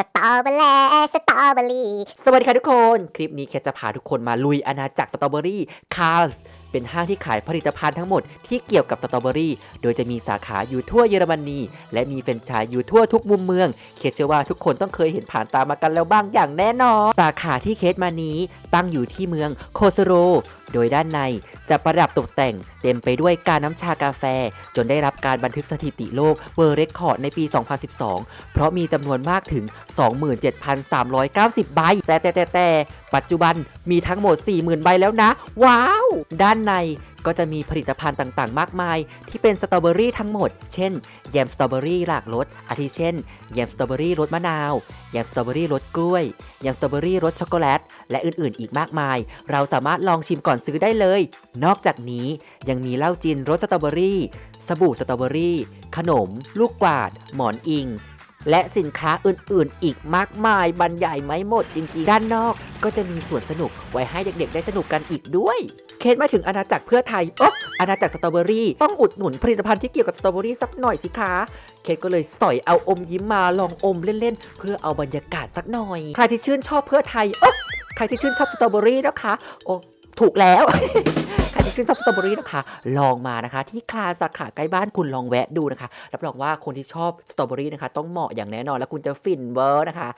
สตรอเบอร์แลสตรอเบอรี่ สวัสดีค่ะทุกคน คลิปนี้แคทจะพาทุกคนมาลุยอาณาจักรสตรอเบอรี่คาร์ เป็นห้างที่ขายผลิตภัณฑ์ทั้งหมดที่เกี่ยวกับสตรอเบอรี่ โดยจะมีสาขาอยู่ทั่วเยอรมนี และมีแฟรนไชส์อยู่ทั่วทุกมุมเมือง เคสเชื่อว่าทุกคนต้องเคยเห็นผ่านตามากันแล้วบ้างอย่างแน่นอน สาขาที่เคสมานี้ตั้งอยู่ที่เมืองโคสโร โดยด้านในจะประดับตกแต่งเต็มไปด้วยการน้ำชากาแฟ จนได้รับการบันทึกสถิติโลกเวอร์เรคคอร์ดในปี 2012 เพราะมีจำนวนมากถึง 27,390 ใบ แต่แต่แต่แต่ปัจจุบันมีทั้งหมด 40,000 ใบแล้วนะ ว้าว ด้านในก็จะมีผลิตภัณฑ์ต่างๆ มากมาย ที่เป็นสตรอเบอรี่ทั้งหมด เช่น แยมสตรอเบอรี่หลากรส อาทิเช่น แยมสตรอเบอรี่รสมะนาว แยมสตรอเบอรี่รสกล้วย แยมสตรอเบอรี่รสช็อกโกแลต และอื่นๆ อีกมากมาย เราสามารถลองชิมก่อนซื้อได้เลย นอกจากนี้ยังมีเหล้าจีนรสสตรอเบอรี่ สบู่สตรอเบอรี่ ขนม ลูกกวาด หมอนอิง และสินค้าอื่นๆ อีกมากมายบรรยายไม่หมดจริงๆ ด้านนอกก็จะมีสวนสนุกไว้ให้เด็กๆ ได้สนุกกันอีกด้วย เคสมาถึงอาณาจักรเพื่อไทยอ๊ะอาณาจักรสตรอเบอรี่ต้องอุดหนุนผลิตภัณฑ์ที่เกี่ยวกับสตรอเบอรี่สักหน่อยสิคะ เคสก็เลยสอยเอาอมยิ้มมาลองอมเล่นๆ เพื่อเอาบรรยากาศสักหน่อย ใครที่ชื่นชอบเพื่อไทยอ๊ะใครที่ชื่นชอบสตรอเบอรี่นะคะโอ้ ถูกแล้วใครที่ชื่นชอบสตรอเบอรี่นะคะ ลองมานะคะ ที่คลาสาขาใกล้บ้านคุณลองแวะดูนะคะ รับรองว่าคนที่ชอบสตรอเบอรี่นะคะ ต้องเหมาะอย่างแน่นอน และคุณจะฟินเวอร์นะคะ